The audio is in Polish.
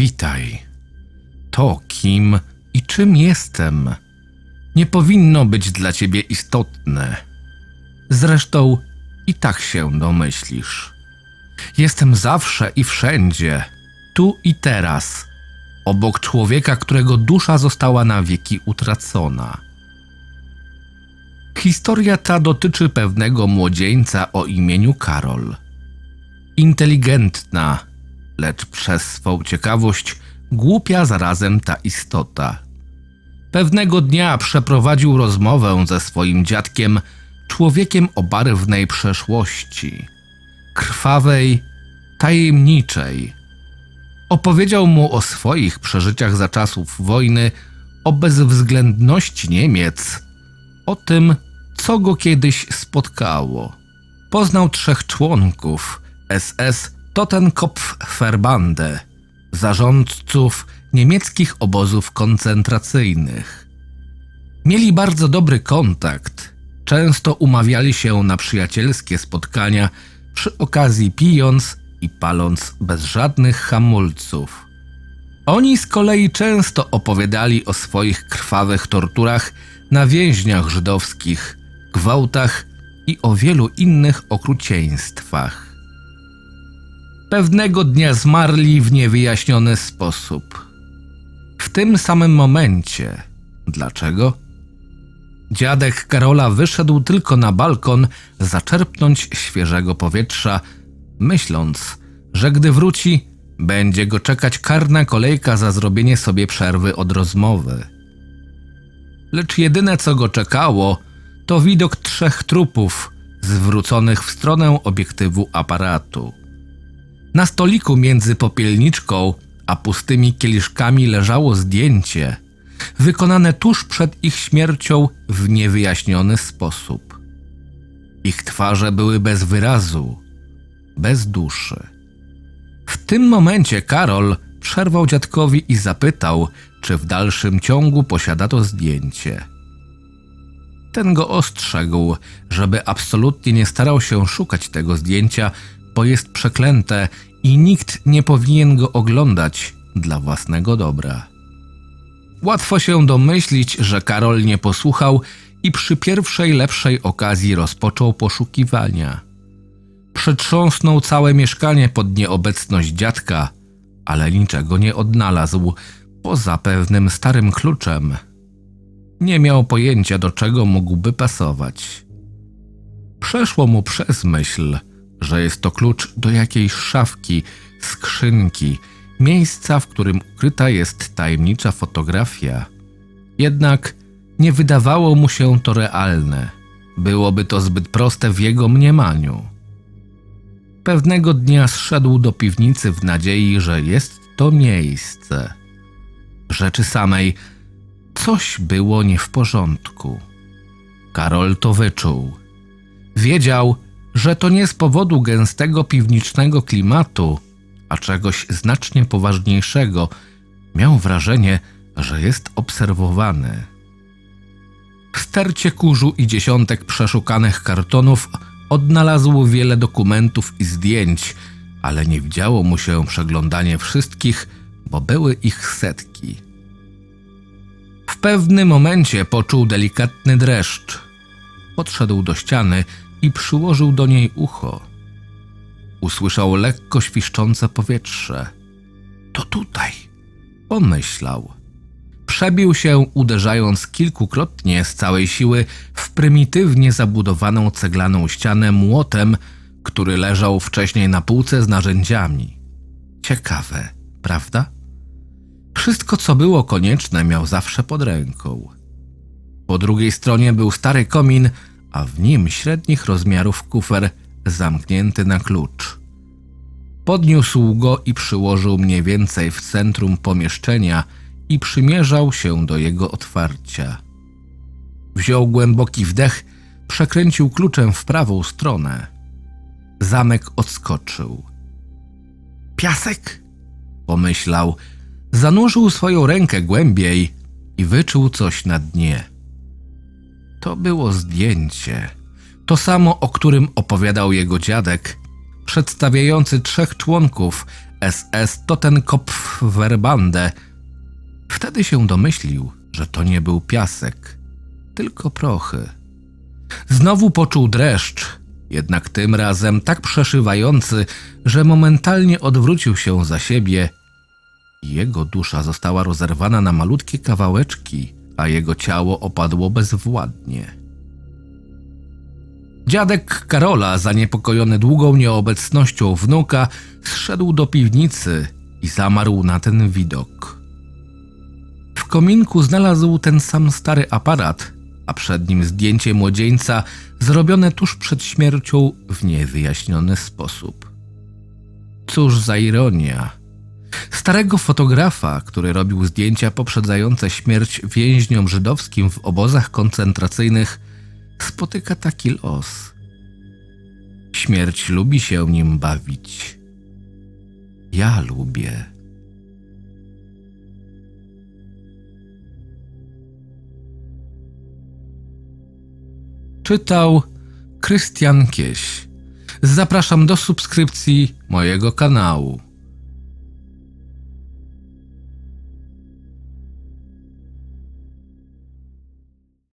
Witaj. To, kim i czym jestem, nie powinno być dla ciebie istotne. Zresztą i tak się domyślisz. Jestem zawsze i wszędzie, tu i teraz, obok człowieka, którego dusza została na wieki utracona. Historia ta dotyczy pewnego młodzieńca o imieniu Karol. Inteligentna, lecz przez swą ciekawość głupia zarazem ta istota. Pewnego dnia przeprowadził rozmowę ze swoim dziadkiem, człowiekiem o barwnej przeszłości, krwawej, tajemniczej. Opowiedział mu o swoich przeżyciach za czasów wojny, o bezwzględności Niemiec, o tym, co go kiedyś spotkało. Poznał trzech członków SS Totenkopf-Verbande, zarządców niemieckich obozów koncentracyjnych. Mieli bardzo dobry kontakt, często umawiali się na przyjacielskie spotkania, przy okazji pijąc i paląc bez żadnych hamulców. Oni z kolei często opowiadali o swoich krwawych torturach na więźniach żydowskich, gwałtach i o wielu innych okrucieństwach. Pewnego dnia zmarli w niewyjaśniony sposób. W tym samym momencie. Dlaczego? Dziadek Karola wyszedł tylko na balkon zaczerpnąć świeżego powietrza, myśląc, że gdy wróci, będzie go czekać karna kolejka za zrobienie sobie przerwy od rozmowy. Lecz jedyne co go czekało, to widok trzech trupów zwróconych w stronę obiektywu aparatu. Na stoliku między popielniczką a pustymi kieliszkami leżało zdjęcie, wykonane tuż przed ich śmiercią w niewyjaśniony sposób. Ich twarze były bez wyrazu, bez duszy. W tym momencie Karol przerwał dziadkowi i zapytał, czy w dalszym ciągu posiada to zdjęcie. Ten go ostrzegł, żeby absolutnie nie starał się szukać tego zdjęcia, bo jest przeklęte i nikt nie powinien go oglądać dla własnego dobra. Łatwo się domyślić, że Karol nie posłuchał i przy pierwszej lepszej okazji rozpoczął poszukiwania. Przetrząsnął całe mieszkanie pod nieobecność dziadka, ale niczego nie odnalazł, poza pewnym starym kluczem. Nie miał pojęcia, do czego mógłby pasować. Przeszło mu przez myśl, że jest to klucz do jakiejś szafki, skrzynki, miejsca, w którym ukryta jest tajemnicza fotografia. Jednak nie wydawało mu się to realne. Byłoby to zbyt proste w jego mniemaniu. Pewnego dnia zszedł do piwnicy w nadziei, że jest to miejsce. Rzeczy samej coś było nie w porządku. Karol to wyczuł. Wiedział, że to nie z powodu gęstego piwnicznego klimatu, a czegoś znacznie poważniejszego. Miał wrażenie, że jest obserwowany. W stercie kurzu i dziesiątek przeszukanych kartonów odnalazł wiele dokumentów i zdjęć, ale nie widziało mu się przeglądanie wszystkich, bo były ich setki. W pewnym momencie poczuł delikatny dreszcz. Podszedł do ściany i przyłożył do niej ucho. Usłyszał lekko świszczące powietrze. To tutaj, pomyślał. Przebił się, uderzając kilkukrotnie z całej siły w prymitywnie zabudowaną ceglaną ścianę młotem, który leżał wcześniej na półce z narzędziami. Ciekawe, prawda? Wszystko, co było konieczne, miał zawsze pod ręką. Po drugiej stronie był stary komin, a w nim średnich rozmiarów kufer zamknięty na klucz. Podniósł go i przyłożył mniej więcej w centrum pomieszczenia i przymierzał się do jego otwarcia. Wziął głęboki wdech, przekręcił kluczem w prawą stronę. Zamek odskoczył. Piasek? Pomyślał. Zanurzył swoją rękę głębiej i wyczuł coś na dnie. To było zdjęcie. To samo, o którym opowiadał jego dziadek, przedstawiający trzech członków SS Totenkopf Verbande. Wtedy się domyślił, że to nie był piasek, tylko prochy. Znowu poczuł dreszcz, jednak tym razem tak przeszywający, że momentalnie odwrócił się za siebie. Jego dusza została rozerwana na malutkie kawałeczki, a jego ciało opadło bezwładnie. Dziadek Karola, zaniepokojony długą nieobecnością wnuka, zszedł do piwnicy i zamarł na ten widok. W kominku znalazł ten sam stary aparat, a przed nim zdjęcie młodzieńca zrobione tuż przed śmiercią w niewyjaśniony sposób. Cóż za ironia. Starego fotografa, który robił zdjęcia poprzedzające śmierć więźniom żydowskim w obozach koncentracyjnych, spotyka taki los. Śmierć lubi się nim bawić. Ja lubię. Czytał Krystian Kieś. Zapraszam do subskrypcji mojego kanału.